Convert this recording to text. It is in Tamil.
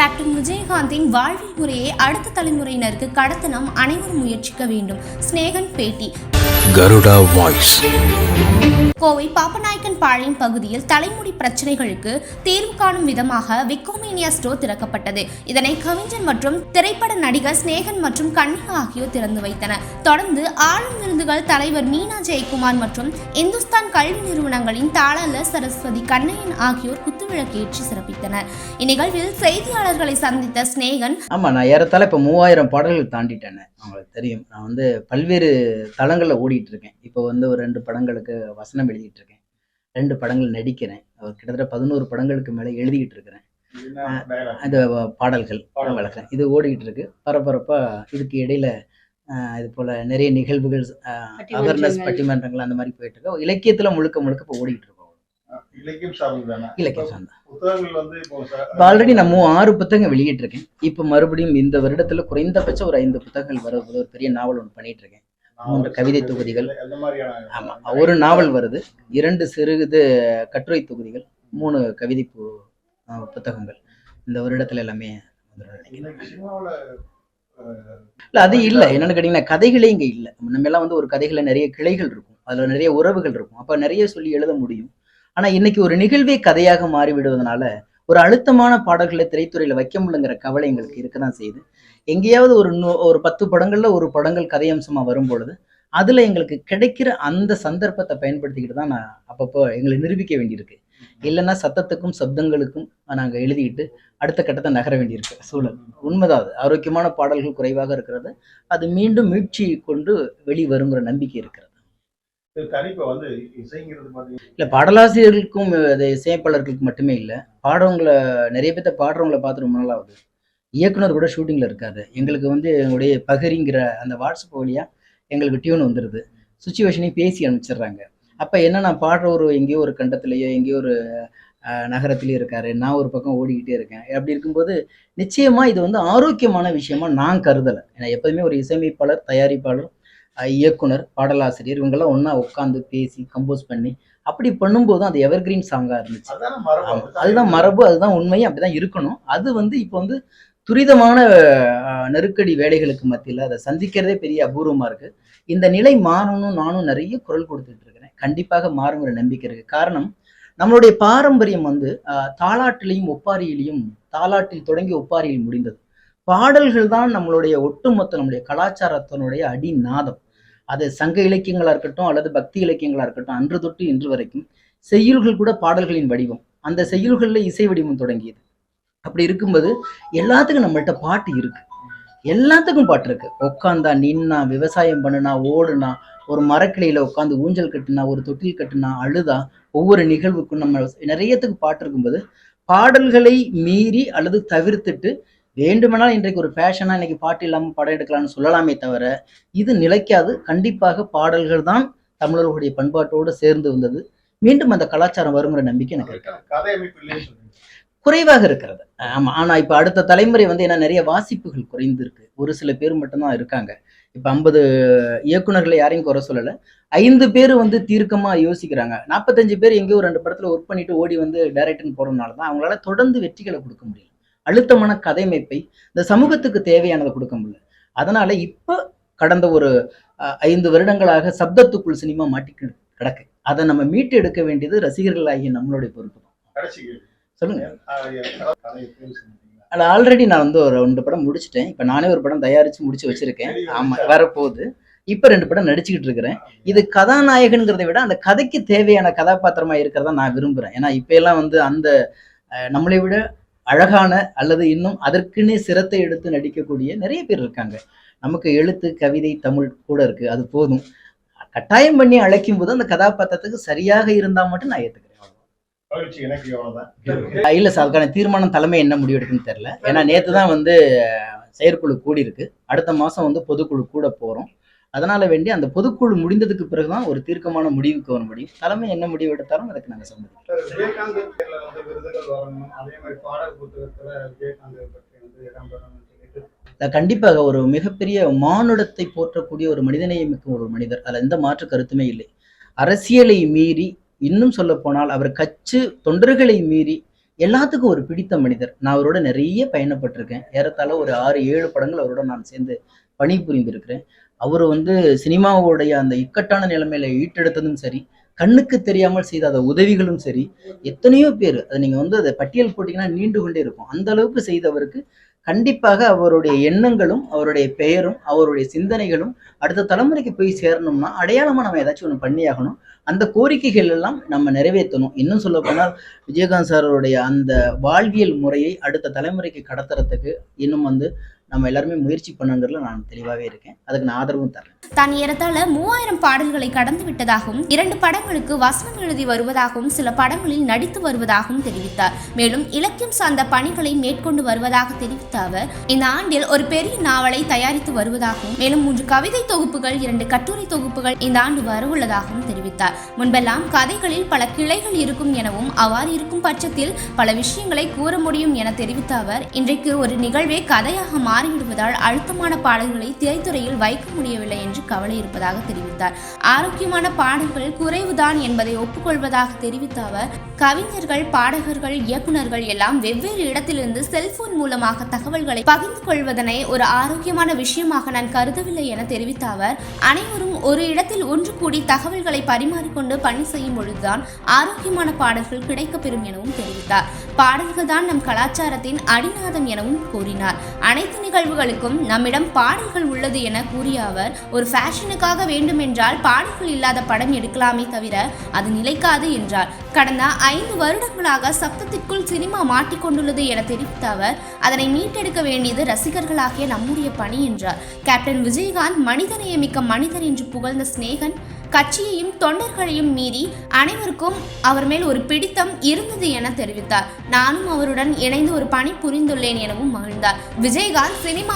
கேப்டன் விஜயகாந்தின் வாழ்வியல் முறையை அடுத்த தலைமுறையினருக்கு கடத்த நாம் அனைவரும் முயற்சிக்க வேண்டும். ஸ்நேகன் பேட்டி. Garuda Voice. Kovai Pappanaickenpalayam பகுதியில் தலைமுடி பிரச்சனைகளுக்கு தீர்வு காணும் விதமாக விக்கோமேனியா ஸ்டோர் திறக்கப்பட்டது. இதனை கவிஞர் மற்றும் திரைப்பட நடிகர் ஸ்நேகன் மற்றும் கன்னிகா ஆகியோர் திறந்து வைத்தனர். தொடர்ந்து ஆளும் விருதுகள் தலைவர் மீனா ஜெயக்குமார் மற்றும் இந்துஸ்தான் கல்வி நிறுவனங்களின் தாளர் சரஸ்வதி கண்ணையன் ஆகியோர் குத்துவிளக்கேற்றி சிறப்பித்தனர். இந்நிகழ்வில் செய்தியாளர்களை சந்தித்த ஸ்நேகன் ஆமாம் நான் ஏறத்தாழ இப்போ மூவாயிரம் பாடல்கள் தாண்டிட்டேனே. அவங்களுக்கு தெரியும். நான் வந்து பல்வேறு தளங்களில் ஓடிட்டு இருக்கேன் இப்போ வந்து ஒரு ரெண்டு படங்களுக்கு வசனம் எழுதிட்டு இருக்கேன் ரெண்டு படங்கள் நடிக்கிறேன். கிட்டத்தட்ட பதினோரு படங்களுக்கு மேலே எழுதிக்கிட்டு இருக்கிறேன் அந்த பாடல்கள் வளர்க்குறேன் இது ஓடிக்கிட்டு இருக்கு பரபரப்பாக இதுக்கு இடையில இது போல நிறைய நிகழ்வுகள் அவேர்னஸ் பட்டிமன்றங்கள். அந்த மாதிரி போயிட்டு இருக்கு இலக்கியத்தில் முழுக்க முழுக்க இப்போ ஓடிக்கிட்டு இருக்கோம் இலக்கியம் சார்ந்த புத்தகங்கள் வந்து இப்போ ச- இப்போ ஆல்ரெடி நான் மூ ஆறு புத்தகங்கள் வெளியிட்டிருக்கேன். இப்போ மறுபடியும் இந்த வருடத்துல குறைந்தபட்சம் ஒரு ஐந்து புத்தகங்கள் வருவது ஒரு பெரிய நாவல் ஒன்று பண்ணிட்டு இருக்கேன் மூன்று கவிதை தொகுதிகள். அந்த மாதிரியான ஆமா ஒரு நாவல் வருது. இரண்டு சிறு இது கட்டுரை தொகுதிகள் மூணு கவிதை புத்தகங்கள். இந்த வருடத்துல எல்லாமே இல்ல அது இல்ல. என்னன்னு கேட்டீங்கன்னா கதைகளே இங்க இல்ல. நம்ம எல்லாம் வந்து ஒரு கதைகளை நிறைய கிளைகள் இருக்கும். அதுல நிறைய உறவுகள் இருக்கும். அப்ப நிறைய சொல்லி எழுத முடியும். ஆனா இன்னைக்கு ஒரு நிகழ்வே கதையாக மாறி விடுவதனால ஒரு அழுத்தமான பாடல்களை திரைத்துறையில வைக்க முடியலங்கிற கவலை எங்களுக்கு இருக்கதான் செய்யுது. எங்கேயாவது ஒரு ஒரு பத்து படங்கள்ல ஒரு படங்கள் கதை அம்சமா வரும் பொழுது அதுல எங்களுக்கு கிடைக்கிற அந்த சந்தர்ப்பத்தை பயன்படுத்திக்கிட்டு தான் நான் அப்பப்போ எங்களை நிரூபிக்க வேண்டியிருக்கு. இல்லைன்னா சத்தத்துக்கும் சப்தங்களுக்கும் நாங்க எழுதிக்கிட்டு அடுத்த கட்டத்தை நகர வேண்டியிருக்கு. சூழல். உண்மைதான் அது. ஆரோக்கியமான பாடல்கள் குறைவாக இருக்கிறது. அது மீண்டும் மீட்சி கொண்டு வெளிவருங்கிற நம்பிக்கை இருக்கிறது. இல்ல பாடலாசிரியர்களுக்கும் அது இசையமைப்பாளர்களுக்கு மட்டுமே இல்ல பாடுறவங்கள நிறைய பேர்த்த பாடுறவங்கள பார்த்து ரொம்ப நாள் ஆகுது இயக்குனர் கூட ஷூட்டிங்ல இருக்காது எங்களுக்கு வந்து எங்களுடைய பகிரிங்கிற அந்த வாட்ஸ்அப் வழியா எங்களுக்கு டியூன் வந்துடுது சுச்சுவேஷனையும் பேசி அனுப்பிச்சிடுறாங்க. அப்ப என்ன நான் பாடுற ஒரு எங்கேயோ ஒரு கண்டத்திலேயோ எங்கேயோ ஒரு நகரத்திலேயோ இருக்காரு. நான் ஒரு பக்கம் ஓடிக்கிட்டே இருக்கேன். அப்படி இருக்கும்போது நிச்சயமா இது வந்து ஆரோக்கியமான விஷயமா நான் கருதலை. ஏன்னா எப்போதுமே ஒரு இசையமைப்பாளர் தயாரிப்பாளர் இயக்குனர் பாடலாசிரியர் இவங்கெல்லாம் ஒண்ணா உட்காந்து பேசி கம்போஸ் பண்ணி அப்படி பண்ணும்போது அது எவர்கிரீன் சாங்கா இருந்துச்சு. அதுதான் மரபு அதுதான் உண்மையும் அப்படிதான் இருக்கணும். அது வந்து இப்போ வந்து துரிதமான நெருக்கடி வேலைகளுக்கு மத்தியில் அதை சந்திக்கிறதே பெரிய அபூர்வமாக இருக்கு. இந்த நிலை மாறணும் நானும் நிறைய குரல் கொடுத்துட்டு இருக்கிறேன். கண்டிப்பாக மாறுங்கிற நம்பிக்கை இருக்கு. காரணம் நம்மளுடைய பாரம்பரியம் வந்து தாளாட்டிலையும் ஒப்பாரியிலையும் தாலாட்டில் தொடங்கி ஒப்பாரியில் முடிந்தது. பாடல்கள் தான் நம்மளுடைய ஒட்டுமொத்த நம்முடைய கலாச்சாரத்தினுடைய அடிநாதம். அது சங்க இலக்கியங்களாக இருக்கட்டும் அல்லது பக்தி இலக்கியங்களாக இருக்கட்டும் அன்று தொட்டு இன்று வரைக்கும் செய்யுள்கள் கூட பாடல்களின் வடிவம். அந்த செய்யுள்களில் இசை வடிவம் தொடங்கியது. அப்படி இருக்கும்போது எல்லாத்துக்கும் நம்மள்ட்ட பாட்டு இருக்கு. எல்லாத்துக்கும் பாட்டு இருக்கு. உட்காந்தா நின்னா விவசாயம் பண்ணுனா ஓடுனா ஒரு மரக்கிளையில உட்காந்து ஊஞ்சல் கட்டுனா ஒரு தொட்டில் கட்டுனா அழுதா ஒவ்வொரு நிகழ்வுக்கும் நம்ம நிறையத்துக்கு பாட்டு இருக்கும்போது பாடல்களை மீறி அல்லது தவிர்த்துட்டு வேண்டுமானால் இன்றைக்கு ஒரு ஃபேஷனாக இன்னைக்கு பாட்டு இல்லாமல் படம் எடுக்கலாம்னு சொல்லலாமே தவிர இது நிலைக்காது. கண்டிப்பாக பாடல்கள் தான் தமிழர்களுடைய பண்பாட்டோடு சேர்ந்து வந்தது. மீண்டும் அந்த கலாச்சாரம் வருங்கிற நம்பிக்கை எனக்கு இருக்கு. குறைவாக இருக்கிறது. ஆமா ஆனா இப்ப அடுத்த தலைமுறை வந்து என்ன நிறைய வாசிப்புகள் குறைந்திருக்கு. ஒரு சில பேர் மட்டும்தான் இருக்காங்க. இப்ப ஐம்பது இயக்குனர்களை யாரையும் குறை சொல்லல. ஐந்து பேர் வந்து தீர்க்கமா யோசிக்கிறாங்க. நாற்பத்தஞ்சு பேர் எங்கேயோ ஒரு ரெண்டு படத்துல ஒர்க் பண்ணிட்டு ஓடி வந்து டைரக்டர்னு போறதுனால தான் அவங்களால தொடர்ந்து வெற்றிகளை கொடுக்க முடியல. அழுத்தமான கதையமைப்பை இந்த சமூகத்துக்கு தேவையானதை கொடுக்க முடியல. அதனால இப்ப கடந்த ஒரு அஹ், ஐந்து வருடங்களாக சப்தத்துக்குள் சினிமா மாட்டி கிடக்கு. அதை நம்ம மீட்டு எடுக்க வேண்டியது ரசிகர்களாகிய நம்மளுடைய பொறுப்பு தான். சொல்லுங்க? அது ஆல்ரெடி நான் வந்து ஒரு ரெண்டு படம் முடிச்சிட்டேன். இப்போ நானே ஒரு படம் தயாரிச்சு முடிச்சு வச்சிருக்கேன். ஆமா வரப்போகுது. இப்போ ரெண்டு படம் நடிச்சுக்கிட்டு இருக்கிறேன். இது கதாநாயகன்கிறதை விட அந்த கதைக்கு தேவையான கதாபாத்திரமா இருக்கிறதா நான் விரும்புறேன். ஏன்னா இப்ப எல்லாம் வந்து அந்த நம்மளை விட அழகான அல்லது இன்னும் அதற்குன்னே சிரத்தை எடுத்து நடிக்கக்கூடிய நிறைய பேர் இருக்காங்க. நமக்கு எழுத்து கவிதை தமிழ் கூட இருக்கு. அது போதும். கட்டாயம் பண்ணி அழைக்கும் போது அந்த கதாபாத்திரத்துக்கு சரியாக இருந்தா மட்டும் நான் ஏத்துக்கிறேன். இல்ல சார் அதுக்கான தீர்மானம் தலைமை என்ன முடிவு எடுக்குன்னு தெரியல. ஏன்னா நேத்து தான் வந்து செயற்குழு கூடி இருக்கு அடுத்த மாசம் வந்து பொதுக்குழு கூட போறோம். அதனால வேண்டி அந்த பொதுக்குழு முடிந்ததுக்கு பிறகுதான் ஒரு தீர்க்கமான முடிவுக்கு வர முடியும். தலைமை என்ன முடிவு எடுத்தாலும் அதுக்கு நாங்க சம்மதிக்கிறோம். கண்டிப்பாக ஒரு மிகப்பெரிய மானுடத்தை போற்றக்கூடிய ஒரு மனிதநேயமிக்க ஒரு மனிதர். அதுல எந்த மாற்று கருத்துமே இல்லை. அரசியலை மீறி இன்னும் சொல்ல போனால் அவர் கட்சி தொண்டர்களை மீறி எல்லாத்துக்கும் ஒரு பிடித்த மனிதர். நான் அவரோட நிறைய பயணப்பட்டிருக்கேன். ஏறத்தாழ ஒரு ஆறு ஏழு படங்கள் அவரோட நான் சேர்ந்து பணிபுரிந்திருக்கிறேன். அவர் வந்து சினிமாவுடைய அந்த இக்கட்டான நிலைமையில ஈட்டெடுத்ததும் சரி கண்ணுக்கு தெரியாமல் செய்த அந்த உதவிகளும் சரி எத்தனையோ பேர் அதை நீங்க வந்து அதை பட்டியல் போட்டீங்கன்னா நீண்டு கொண்டே இருக்கும். அந்த அளவுக்கு செய்தவருக்கு கண்டிப்பாக அவருடைய எண்ணங்களும் அவருடைய பெயரும் அவருடைய சிந்தனைகளும் அடுத்த தலைமுறைக்கு போய் சேரணும்னா அடையாளமாக நம்ம ஏதாச்சும் ஒன்று பண்ணியாகணும். அந்த கோரிக்கைகள் எல்லாம் நம்ம நிறைவேற்றணும். இன்னும் சொல்ல போனால் விஜயகாந்த் சாரோடைய அந்த வாழ்வியல் முறையை அடுத்த தலைமுறைக்கு கடத்துறதுக்கு இன்னும் வந்து நம்ம எல்லாருமே முயற்சி பண்ணுங்கிறதுல நான் தெளிவாகவே இருக்கேன். அதுக்கு நான் ஆதரவும் தரேன். தான் ஏறத்தாழ மூவாயிரம் பாடல்களை கடந்து விட்டதாகவும் இரண்டு படங்களுக்கு வசனம் எழுதி வருவதாகவும் சில படங்களில் நடித்து வருவதாகவும் தெரிவித்தார். மேலும் இலக்கியம் சார்ந்த பணிகளை மேற்கொண்டு வருவதாக தெரிவித்த அவர் இந்த ஆண்டில் ஒரு பெரிய நாவலை தயாரித்து வருவதாகவும் மேலும் மூன்று கவிதை தொகுப்புகள் இரண்டு கட்டுரை தொகுப்புகள் இந்த ஆண்டு வரவுள்ளதாகவும் தெரிவித்தார். முன்பெல்லாம் கதைகளில் பல கிளைகள் இருக்கும் எனவும் அவ்வாறு இருக்கும் பட்சத்தில் பல விஷயங்களை கூற முடியும் என தெரிவித்த அவர் இன்றைக்கு ஒரு நிகழ்வே கதையாக மாறி மாறிவிடுவதால் அழுத்தமான பாடல்களை திரைத்துறையில் வைக்க முடியவில்லை என்று கவலை இருப்பதாக தெரிவித்தார். ஆரோக்கியமான பாடல்கள் குறைவுதான் என்பதை ஒப்புக்கொள்வதாக தெரிவித்த அவர் கவிஞர்கள் பாடகர்கள் இயக்குனர்கள் எல்லாம் வெவ்வேறு இடத்திலிருந்து செல்போன் மூலமாக தகவல்களை பகிர்ந்து கொள்வதனை ஒரு ஆரோக்கியமான விஷயமாக நான் கருதவில்லை என தெரிவித்த அவர் அனைவரும் ஒரு இடத்தில் ஒன்று கூடி தகவல்களை பரிமாறிக்கொண்டு பணி செய்யும் பொழுதுதான் ஆரோக்கியமான பாடல்கள் கிடைக்கப்பெறும் எனவும் தெரிவித்தார். பாடல்கள் தான் நம் கலாச்சாரத்தின் அடிநாதம் எனவும் கூறினார். அனைத்து நிகழ்வுகளுக்கும் நம்மிடம் பாடல்கள் உள்ளது என கூறிய அவர் ஒரு ஃபேஷனுக்காக வேண்டுமென்றால் பாடல்கள் இல்லாத படம் எடுக்கலாமே தவிர அது நிலைக்காது என்றார். கடந்த ஐந்து வருடங்களாக சப்தத்திற்குள் சினிமா மாட்டிக்கொண்டுள்ளது என தெரிவித்த அவர் அதனை மீட்டெடுக்க வேண்டியது ரசிகர்களாகிய நம்முடைய பணி என்றார். கேப்டன் விஜயகாந்த் மனிதநேயமிக்க மனிதர் என்று புகழ்ந்த சிநேகன் கட்சியையும் தொண்டர்களையும் மீறி அனைவருக்கும் அவர் மேல் ஒரு பிடித்தம் இருந்தது என தெரிவித்தார். நானும் அவருடன் இணைந்து ஒரு பணி புரிந்துள்ளேன் எனவும் மகிழ்ந்தார். விஜயகாந்த் சினிமா